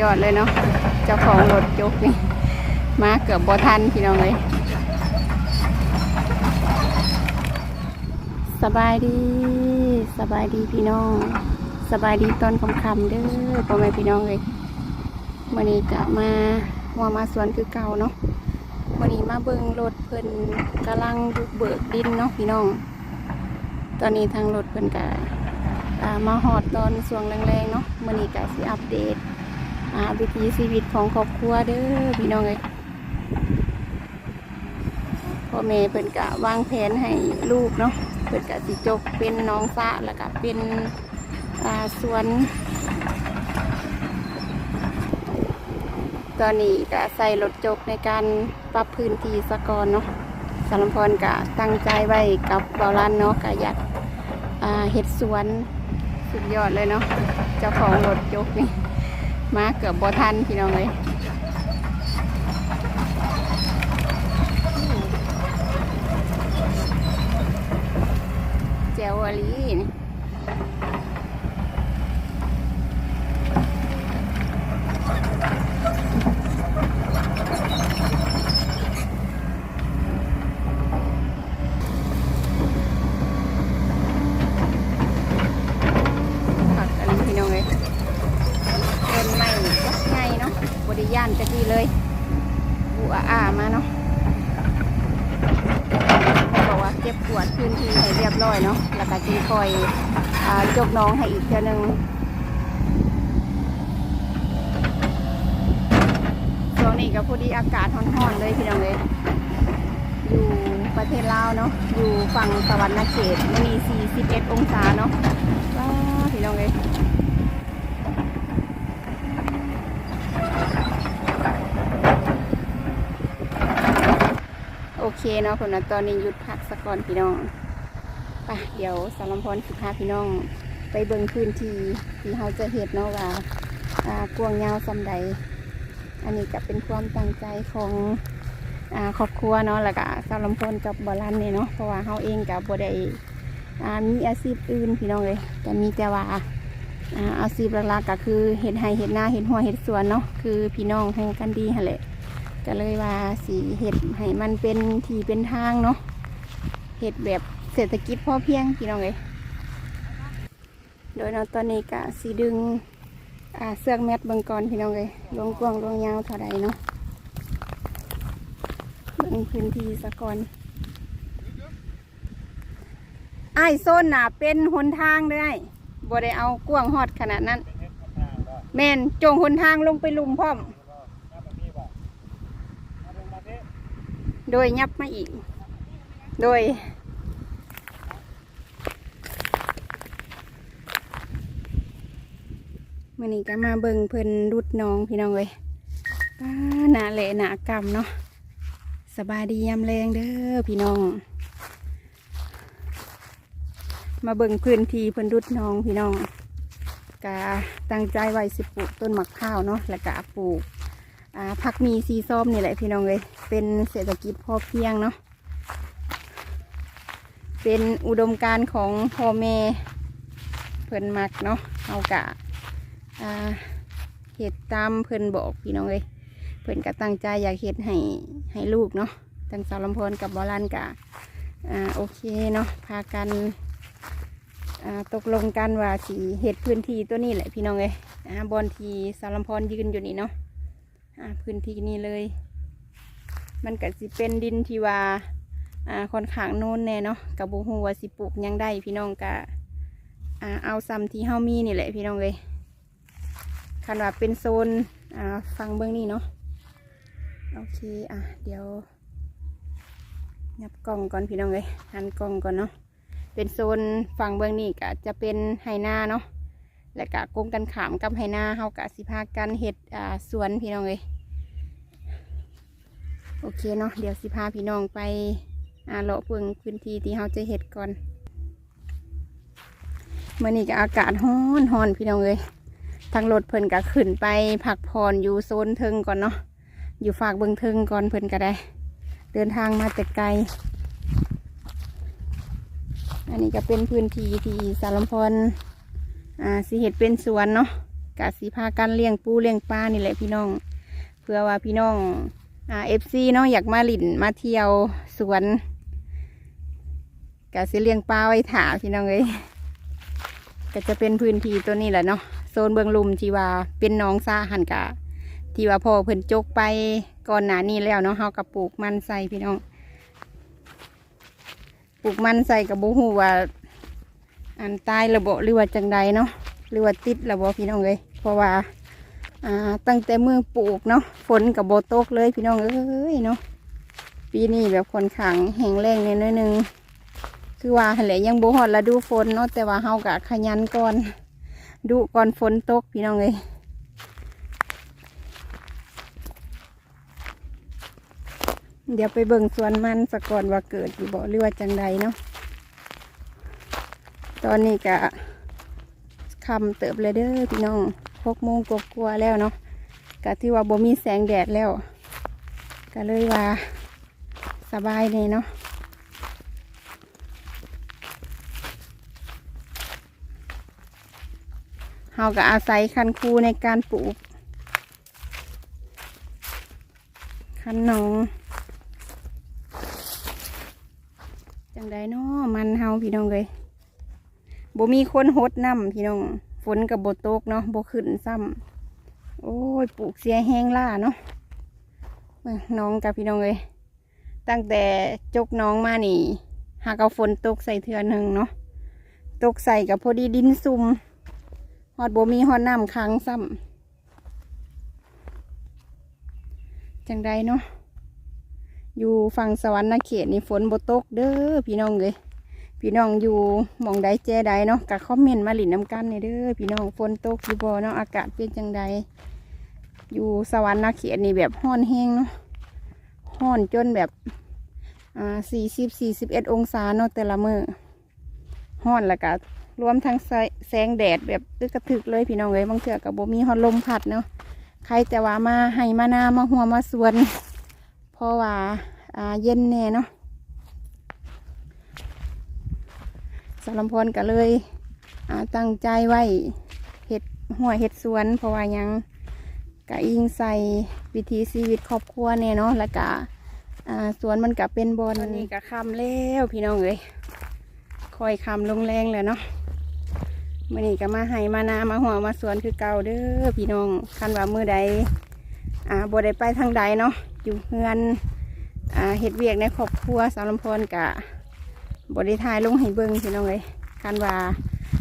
ยอดเลยเนาะ เจ้าของรถยกนี่มาเกือบบ่ทันพี่น้องเลยสบายดีสบายดีพี่น้อง สบายดีตอนค่ำเด้อพ่อแม่พี่น้องเลยวันนี้กลับมาว่ามาสวนคือเก่าเนาะวันนี้มาเบิ่งรถเพิ่นกำลังบุกเบิกดินเนาะพี่น้อง ตอนนี้ทางรถเพิ่นกะมาหอดตอนสวงแรงๆเนาะวันนี้กะสิอัปเดต อาวิถีชีวิตของครอบครัวเด้อพี่น้องเลยพ่อแม่เพิ่นกะวางแผนให้ลูกเนาะเพิ่นกะสิจบเป็นน้องสะแล้วก็เป็นอ่าสวน ตอนนี้ก็ใส่รถจกในการปรับพื้นที่สะกอนเนาะสารพรก็ตั้งใจไว้กับบาลันเนาะก็อยากเห็ดสวนสุดยอดเลยเนาะเจ้าของรถจกนี่ มาเกือบบ่ทันพี่น้องเลยเจวอลีนี่ผักอันนี้พี่น้องเลยต้นไม้ยักษ์ใหญ่เนาะบริย่านจะดีเลยบัวอามาเนาะ บกวาเก็บกวดพื้นที่ให้เรียบร้อยเนาะแล้วก็จีคอยจกน้องให้อีกเท่านึงช่วงนี้ก็พอดีอากาศร้อนๆเลยพี่น้องเลยอยู่ประเทศลาวเนาะอยู่ฝั่งสวรรค์เขตมันมี41องศาเนาะว้าพี่น้องเลยโอเคเนาะคนนะตอนนี้หยุดพัก ก่อนพี่น้องไปเดี๋ยวสารพรสิพาพี่น้อง ไปเบิ่งพื้นที่ที่เราจะเห็ดเนาะว่าอ่ากวางยาวซำใด อันนี้ก็เป็นความตั้งใจของอ่าครอบครัวเนาะแล้วก็สาวลำพนกับบอลันเนี่ยเนาะเพราะว่าเขาเองกับบได้อ่ามีอาชีพอื่นพี่น้องเลยแต่มีแต่ว่าอ่าอาชีพหลักๆก็คือเห็ดไห่เห็ดหน้าเห็ดหัวเห็ดสวนเนาะคือพี่น้องให้กันดีหั่นแหละก็เลยว่าสีเห็ดให้มันเป็นทีเป็นทางเนาะ เห็ดแบบเศรษฐกิจพอเพียงพี่น้องเลยโดยเนาตอนนี้ก็สีดึงเสือแมทเบิงก่อนพี่น้องเลยลงกวางลงยาวเท่าใดเนาะเบิงพื้นที่สะกอนไอ้โซนน่ะเป็นหนทางเลยบ่ได้เอากว้างฮอดขนาดนั้น แม่นจงหนทางลงไปลุมพร้อม โดยยับมาอีก โดยมื่อนี้ก็มาเบิ่งเพิ่นรุดน้องพี่น้องเลยหนาเละหนากรรมเนาะสบายดียามแรงเด้อพี่น้อง มาเบิ่งพื้นที่เพิ่นรุดน้องพี่น้องกะตั้งใจไว้สิปลูกต้นมะพร้าวเนาะแล้วก็ปลูกผักมีซีส้อมนี่แหละพี่น้องเลยเป็นเศรษฐกิจพอเพียงเนาะ เป็นอุดมการของพ่อแม่เพิ่นมักเนาะเอากะเห็ดตามเพิ่นบอกพี่น้องเลยเพิ่นก็ตั้งใจอยากเฮ็ดให้ให้ลูกเนาะทั้งสาวลำพนกับบอลันกะอ่าโอเคเนาะพากันอ่าตกลงกันว่าสีเฮ็ดพื้นที่ตัวนี้แหละพี่น้องเอ้ยอ่าบอนทีสาวลำพนยืนอยู่นี่เนาะอ่าพื้นที่นี้เลย มันก็สิเป็นดินที่ว่า อ่าค่อนข้างโน่นแน่เนาะกับบูฮูว่าสิปลูกยังได้พี่น้องกะอ่าเอาซ้ำที่เฮามีนี่แหละพี่น้องเลยคันว่าเป็นโซนอ่าฟังเบื้องนี้เนาะโอเคอะเดี๋ยวยับกล่องก่อนพี่น้องเลยหันกล่องก่อนเนาะเป็นโซนฝั่งเบื้องนี้ก็จะเป็นไหนาเนาะและกะกงกันขามกับไหนาเฮากะสิพากันเห็ดอ่าสวนพี่น้องเลยโอเคเนาะเดี๋ยวสิพาพี่น้องไป อ่าเลาะเพิ่งพื้นที่ที่เฮาจะเห็ดก่อนเมื่อนี้ก็อากาศร้อนร้อนพี่น้องเลยทางรถเพิ่นก็ขึ้นไปพักผ่อนอยู่โซนเทิงก่อนเนาะอยู่ฝากเบิงเทิงก่อนเพิ่นก็ได้ เดินทางมาแต่ไกล อันนี้ก็เป็นพื้นที่ที่สารมพรอ่าสิเห็ดเป็นสวนเนาะกะสีพากันเลี้ยงปูเลี้ยงปลานี่แหละพี่น้อง เพื่อว่าพี่น้องอ่าเอฟซีเนาะอยากมาหลินมาเที่ยวสวน กะสิเลี้ยงปลาไว้ถาพี่น้องเลยก็จะเป็นพื้นที่ตัวนี้แหละเนาะโซนเบื้องลุมที่ว่าเป็นน้องซาหันกะ ที่ว่าพ่อเพิ่นจกไปก่อนหน้านี้แล้วเนาะเฮากับปลูกมันใส่พี่น้องปลูกมันใส่กับบูฮูว่า อันตายระบบหรือว่าจังใดเนาะหรือว่าติดระบบพี่น้องเลยเพราะว่าอ่าตั้งแต่มือปลูกเนาะฝนกับโบตกเลยพี่น้องเอ้ยเนาะปีนี้แบบคนขังแห้งแล้งนิดนึง คือว่าแหละยังโบฮอดฤดูฝนเนาะแต่ว่าเฮากะขยันก่อนดูก่อนฝนตกพี่น้องเลยเดี๋ยวไปเบิ่งสวนมันสะก่อนว่าเกิดอยู่บ่หรือว่าจังใดเนาะตอนนี้กะคำเติบเลยเด้อพี่น้องหกโมงกลัวๆแล้วเนาะกะที่ว่าบ่มีแสงแดดแล้ว ก็เลยว่าสบายเลยเนาะ เฮาก็อาศัยคันคูในการปลูก คันหนองจังใดเนาะมันเฮาพี่น้องเลยบ่มีคนหดน้ำพี่น้อง ฝนกับบตกเนาะบขึ้นซ้ำโอ้ยปลูกเสียแห้งล่าเนาะน้องกับพี่น้องเลยตั้งแต่จกน้องมานี่ หากเอาฝนตกใส่เทือหนึ่งเนาะตกใส่กับพอดีดินซุ่ม ฮอดโบมีฮอดน้ำค้างซ้ำจังใดเนาะอยู่ฝั่งสวรรค์นาเขตนี่ฝนบตกเด้อพี่น้องเลยพี่น้องอยู่มองใดแจใดเนาะกะคอมเมนต์มาหลินน้ำกันในเด้อพี่น้องฝนตกอยู่บ่เนาะอากาศเป็นจังใดอยู่สวรรค์นาเขียนนี่แบบห้อนแห้งเนาะห้อนจนแบบอ่าสี่สิบสี่สิบเอ็ดองศาเนาะแต่ละมือห้อนแล้วก็ รวมทั้งแสงแดดแบบตึกกระถึกเลยพี่น้องเลยบางเถื่อกับบ่มีฮอดลมพัดเนาะใครแต่ว่ามาให้มานามาหัวมาสวนเพราะว่าอ่าเย็นแน่เนาะสารพรก็เลยตั้งใจไว้เห็ดหัวเห็ดสวน เพราะว่ายังกะอิงใส่วิถีชีวิตครอบครัวเนี่ยเนาะแล้วก็อ่าสวนมันก็เป็นบอนนี่ก็คำแล้วพี่น้องเอ้ยคอยคำลงแรงแล้วเนาะ มื่อนี้ก็มาให้มานามาหัวมาสวนคือเก่าเด้อพี่น้องคันว่ามือใดอ่าบ่ได้ไปทางใดเนาะอยู่เฮือนอ่าเห็ดเวียกในครอบครัวสารมพรกะบริทายลงให้เบิ้งพี่น้องเลยคันว่า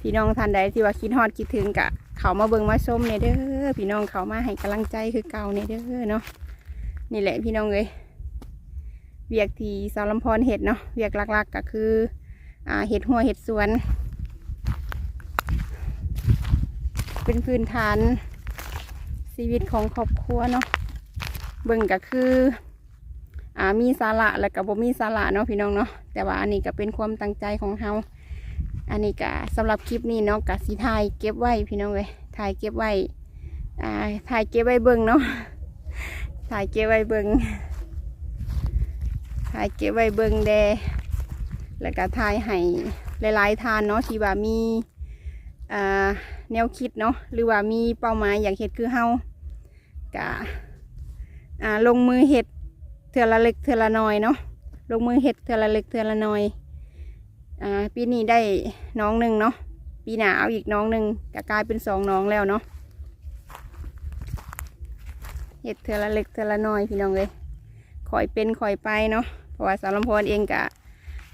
พี่น้องท่านใดที่ว่าคิดฮอดคิดถึงกะ เขามาเบิ้งมาชมเนี่ยเด้อพี่น้องเขามาให้กำลังใจคือเก่าเนี่ยเด้อเนาะนี่แหละพี่น้องเลยเวียกที่สารลำพรเห็ดเนาะเวียกหลักๆก็คืออ่าเห็ดหัวเห็ดสวน เป็นพื้นฐานชีวิตของครอบครัวเนาะเบิ้งก็คืออ่ามีสาระแล้วก็บ่มีสาระเนาะพี่น้องเนาะแต่ว่าอันนี้ก็เป็นความตั้งใจของเฮาอันนี้ก็สำหรับคลิปนี้เนาะก็สิถ่ายเก็บไว้พี่น้องเลยถ่ายเก็บไว้อ่าถ่ายเก็บไว้เบิ่งเนาะถ่ายเก็บไว้เบิ่งถ่ายเก็บไว้เบิ่งแดแล้วก็ถ่ายให้หลายๆทานเนาะที่ว่ามี แนวคิดเนาะหรือว่ามีเป้าหมายอยากเฮ็ดคือเฮากะลงมือเฮ็ดเทือละเล็กเทือละน้อยเนาะลงมือเห็ดเทือละเล็กเทือละน้อยอปีนี้ได้น้องหนึ่งเนาะปีหนาเอาอีกน้องหนึ่งก็กลายเป็นสองน้องแล้วเนาะเห็ดเทือละเล็กเทือละน้อยพี่น้องเลยคอยเป็นคอยไปเนาะเพราะว่าสารมพรเองกะ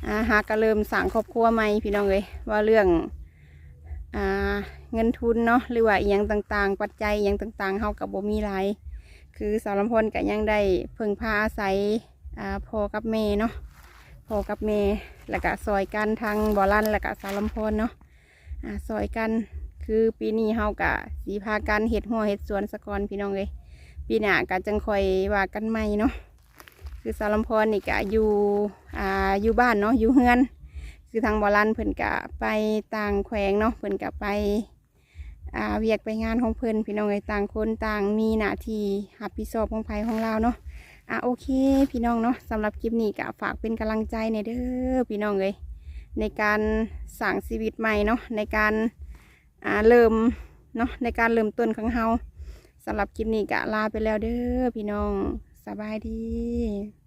อ่าหากระเริ่มสั่งครอบครัวใหม่พี่น้องเลยว่าเรื่อง เงินทุนเนาะหรือว่าอย่างต่างๆ ปัจจัยอย่างต่างๆเฮากับบ่มีหลายคือสารมพลก็ยังได้พึ่งพาอาศัยอ่าพ่อกับแม่เนาะพ่อกับแม่แล้วก็ซอยกันทางบ่อลันแล้วก็สารมพลเนาะอ่าซอยกันคือปีนี้เฮากะสีพากันเห็ดหัวเห็ดสวนสะกอนพี่น้องเลยปีหน้าก็จังคอยว่ากันใหม่เนาะคือสารมพรนี่กะอยู่อ่าอยู่บ้านเนาะอยู่เฮือน คือทางบอลันเพิ่นกะไปต่างแขวงเนาะเพิ่นกะไปอ่าเวียกไปงานของเพิ่นพี่น้องเอ้ต่างคนต่างมีหน้าที่รับผิดชอบของภัยของเราเนาะอ่าโอเค พี่น้องเนาะสำหรับคลิปนี้ก็ฝากเป็นกำลังใจในเด้อพี่น้องเอ้ยในการสั่งชีวิตใหม่เนาะในการอ่าเริ่มเนาะในการเริ่มต้นของเฮาสำหรับคลิปนี้กะลาไปแล้วเด้อพี่น้องสบายดี